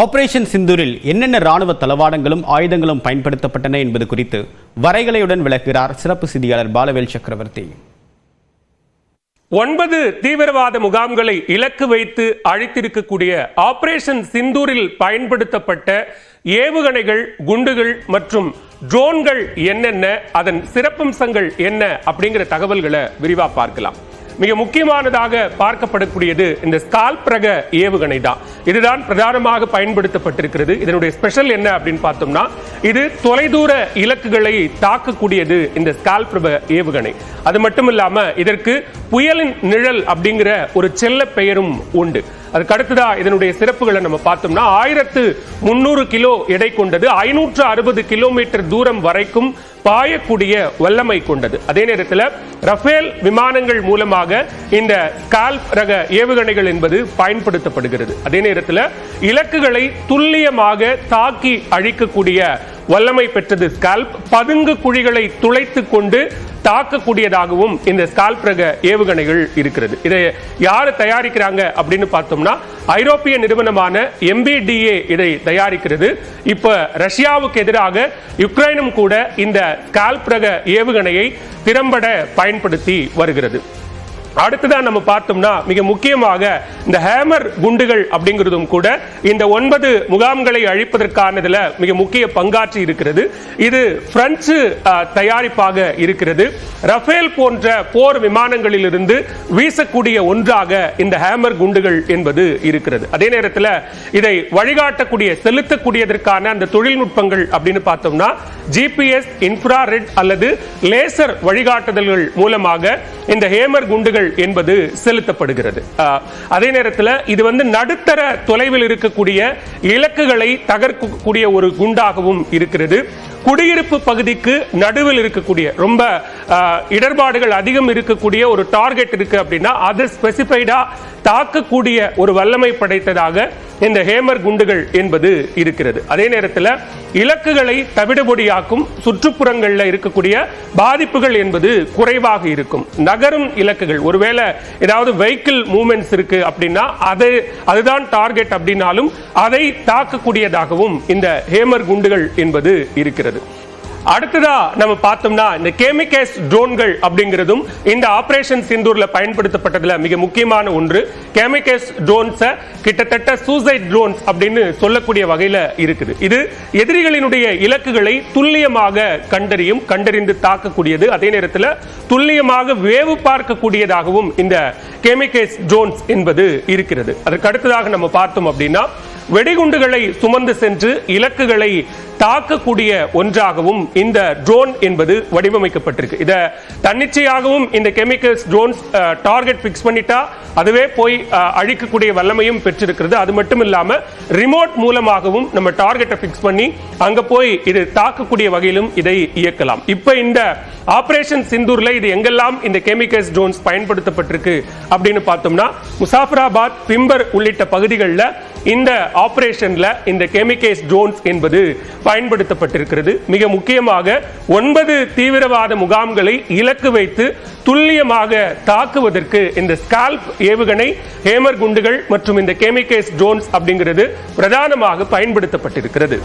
Operation சிந்தூரில் என்னென்ன ராணுவ தளவாடங்களும் ஆயுதங்களும் பயன்படுத்தப்பட்டன என்பது குறித்து வரைகலையுடன் விளக்குகிறார் சிறப்பு செய்தியாளர் பாலவேல் சக்கரவர்த்தி. ஒன்பது தீவிரவாத முகாம்களை இலக்கு வைத்து அழித்திருக்கக்கூடிய ஆபரேஷன் சிந்தூரில் பயன்படுத்தப்பட்ட ஏவுகணைகள் குண்டுகள் மற்றும் ட்ரோன்கள் என்னென்ன அதன் சிறப்பம்சங்கள் என்ன அப்படிங்கிற தகவல்களை விரிவா பார்க்கலாம். மிக முக்கியமானதாக பார்க்கப்படக்கூடியது இந்த ஸ்கால்ப் ரக ஏவுகணை தான். இதுதான் பிரதானமாக பயன்படுத்தப்பட்டிருக்கிறது. இதனுடைய ஸ்பெஷல் என்ன அப்படின்னு பார்த்தோம்னா இது தொலைதூர இலக்குகளை தாக்கக்கூடியது இந்த ஸ்கால்ப் ரக ஏவுகணை. அது மட்டும் இல்லாம இதற்கு புயலின் நிழல் அப்படிங்கிற ஒரு செல்ல பெயரும் உண்டு. அதுக்கு அடுத்ததா இதனுடைய சிறப்புகளை நம்ம பார்த்தோம்னா ஆயிரத்து முன்னூறு கிலோ எடை கொண்டது ஐநூற்று அறுபது கிலோமீட்டர் தூரம் வரைக்கும் பாயக்கூடிய வல்லமை கொண்டது. அதே நேரத்தில் ரஃபேல் விமானங்கள் மூலமாக இந்த ஸ்கால்ப் ரக ஏவுகணைகள் என்பது பயன்படுத்தப்படுகிறது. அதே நேரத்தில் இலக்குகளை துல்லியமாக தாக்கி அழிக்கக்கூடிய வல்லமை பெற்றது ஸ்கால்ப் பதுங்கு குழிகளை துளைத்து கொண்டு தாக்கக்கூடியதாகவும் இந்த ஸ்கால்ப் ரக ஏவுகணைகள் இருக்கிறது. இதை யார் தயாரிக்கிறாங்க அப்படின்னு பார்த்தோம்னா ஐரோப்பிய நிறுவனமான எம்பிடிஏ இதை தயாரிக்கிறது. இப்ப ரஷ்யாவுக்கு எதிராக யுக்ரைனும் கூட இந்த ஸ்கால்ப் ரக ஏவுகணையை திறம்பட பயன்படுத்தி வருகிறது. அடுத்ததா நம்ம பார்த்தோம்னா மிக முக்கியமாக இந்த ஹேமர் குண்டுகள் அப்படிங்கிறதும் கூட இந்த ஒன்பது முகாம்களை அழிப்பதற்கானதுல மிக முக்கிய பங்காற்றி இருக்கிறது. இது பிரெஞ்சு தயாரிப்பாக இருக்கிறது. ரஃபேல் போன்ற போர் விமானங்களில் இருந்து வீசக்கூடிய ஒன்றாக இந்த ஹேமர் குண்டுகள் என்பது இருக்கிறது. அதே நேரத்தில் இதை வழிகாட்டக்கூடிய செலுத்தக்கூடியதற்கான அந்த தொழில்நுட்பங்கள் அப்படின்னு பார்த்தோம்னா ஜிபிஎஸ் இன்ஃப்ராரெட் அல்லது லேசர் வழிகாட்டுதல்கள் மூலமாக இந்த ஹேமர் குண்டுகள் என்பது செலுத்தப்படுகிறது. அதே நேரத்தில் இது வந்து நடுத்தர தொலைவில் இருக்கக்கூடிய இலக்குகளை தகர்க்கக்கூடிய ஒரு குண்டாகவும் இருக்கிறது. குடியிருப்பு பகுதிக்கு நடுவில் இருக்கக்கூடிய ரொம்ப இடர்பாடுகள் அதிகம் இருக்கக்கூடிய ஒரு டார்கெட் இருக்கு அப்படின்னா அது ஸ்பெசிஃபைடா தாக்கக்கூடிய ஒரு வல்லமை படைத்ததாக இந்த ஹேமர் குண்டுகள் என்பது இருக்கிறது. அதே நேரத்தில் இலக்குகளை தவிடுபொடியாக்கும் சுற்றுப்புறங்களில் இருக்கக்கூடிய பாதிப்புகள் என்பது குறைவாக இருக்கும். நகரும் இலக்குகள் ஒருவேளை ஏதாவது வெஹிக்கிள் மூமெண்ட்ஸ் இருக்கு அப்படின்னா அது அதுதான் டார்கெட் அப்படின்னாலும் அதை தாக்கக்கூடியதாகவும் இந்த ஹேமர் குண்டுகள் என்பது இருக்கிறது. அடுத்ததா நம்ம பார்த்தோம்னா இந்த கேமிகேஸ் ட்ரோன்கள் அப்படிங்கிறதும் இந்த ஆபரேஷன் சிந்தூர்ல பயன்படுத்தப்பட்டதுல மிக முக்கியமான ஒன்று. கேமிகேஸ் ட்ரோன்ஸ கிட்டத்தட்ட சூசைட் ட்ரோன்ஸ் அப்படின்னு சொல்லக்கூடிய வகையில இருக்குது. இது எதிரிகளினுடைய இலக்குகளை துல்லியமாக கண்டறியும் கண்டறிந்து தாக்கக்கூடியது. அதே நேரத்தில் துல்லியமாக வேவு பார்க்கக்கூடியதாகவும் இந்த கேமிகேஸ் ட்ரோன்ஸ் என்பது இருக்கிறது. அதற்கு அடுத்ததாக நம்ம பார்த்தோம் அப்படின்னா வெடிகுண்டுகளை சுமந்து சென்று இலக்குகளை தாக்கக்கூடிய ஒன்றாகவும் இந்த ட்ரோன் என்பது வடிவமைக்கப்பட்டிருக்கு. இத தன்னிச்சையாகவும் இந்த கெமிக்கல்ஸ் ட்ரோன்ஸ் டார்கெட் பிக்ஸ் பண்ணிட்டா அதுவே போய் அழிக்கக்கூடிய வல்லமையும் பெற்றிருக்கிறது. அது மட்டும் இல்லாம ரிமோட் மூலமாகவும் நம்ம டார்கெட்டை பிக்ஸ் பண்ணி அங்க போய் இது தாக்கக்கூடிய வகையிலும் இதை இயக்கலாம். இப்ப இந்த ஆபரேஷன் சிந்தூர்ல இது எங்கெல்லாம் இந்த கெமிக்கல்ஸ் ட்ரோன்ஸ் பயன்படுத்தப்பட்டிருக்கு அப்படின்னு பார்த்தோம்னா முசாஃபராபாத் பிம்பர் உள்ளிட்ட பகுதிகளில் இந்த ஆபரேஷன்ல இந்த கெமிக்கேஸ் ட்ரோன்ஸ் என்பது பயன்படுத்தப்பட்டிருக்கிறது. மிக முக்கியமாக ஒன்பது தீவிரவாத முகாம்களை இலக்கு வைத்து துல்லியமாக தாக்குவதற்கு இந்த ஸ்கால்ப் ஏவுகணை ஹேமர் குண்டுகள் மற்றும் இந்த கெமிக்கேஸ் ட்ரோன்ஸ் அப்படிங்கிறது பிரதானமாக பயன்படுத்தப்பட்டிருக்கிறது.